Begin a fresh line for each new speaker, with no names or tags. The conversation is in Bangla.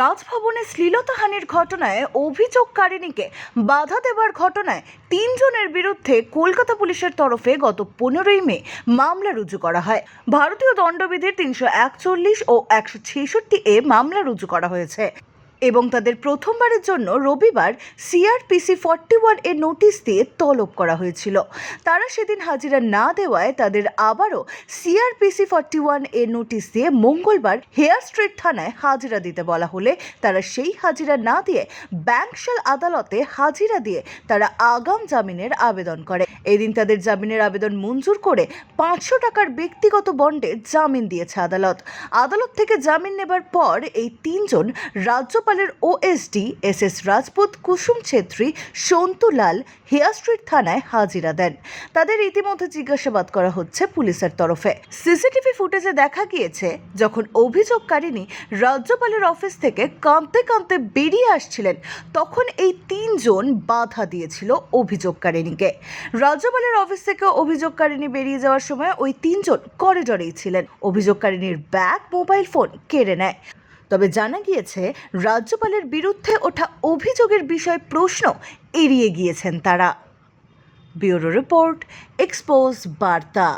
রাজভবনে শ্লীলতাহানির ঘটনায় অভিযোগকারিণীকে বাধা দেবার ঘটনায় তিনজনের বিরুদ্ধে কলকাতা পুলিশের তরফে গত পনেরোই মে মামলা রুজু করা হয়। ভারতীয় দণ্ডবিধির তিনশো একচল্লিশ ও একশো ছেষট্টি এ মামলা রুজু করা হয়েছে। এবং তাদের প্রথমবারের জন্য রবিবার সিআরপিসি ফর্টি ওয়ানের নোটিশ দিয়ে তলব করা হয়েছিল। তারা সেদিন হাজিরা না দেওয়ায় তাদের আবারও সিআরপিসি ফর্টি ওয়ানের নোটিশ দিয়ে মঙ্গলবার হেয়ার স্ট্রিট থানায় হাজিরা দিতে বলা হলে তারা সেই হাজিরা না দিয়ে ব্যাংকশাল আদালতে হাজিরা দিয়ে তারা আগাম জামিনের আবেদন করে। এদিন তাদের জামিনের আবেদন মঞ্জুর করে পাঁচশো টাকার ব্যক্তিগত বন্ডে জামিন দিয়েছে আদালত। আদালত থেকে জামিন নেবার পর এই তিনজন রাজ্যপালের OSD S S Rajput Kusum Chhetri Santulal Hare Street থানায় হাজিরা দেন। তাদের ইতিমধ্যে জিজ্ঞাসাবাদ করা হচ্ছে পুলিশের তরফে। সিসিটিভি ফুটেজে দেখা গিয়েছে, যখন অভিযোগকারিনী রাজ্যপালের অফিস থেকে কাঁদতে কাঁদতে বেরিয়ে আসছিলেন, তখন এই তিনজন বাধা দিয়েছিল অভিযোগকারিণীকে। রাজ্যপালের অফিস থেকে অভিযোগকারিণী বেরিয়ে যাওয়ার সময় ওই তিনজন করিডরেই ছিলেন। অভিযোগকারিনীর ব্যাগ মোবাইল ফোন কেড়ে নেয়। তবে জানা গিয়েছে, রাজ্যপালের বিরুদ্ধে ওঠা অভিযোগের বিষয়ে প্রশ্ন এড়িয়ে গিয়েছেন তারা। ব্যুরো রিপোর্ট, এক্সপোজ, বার্তা।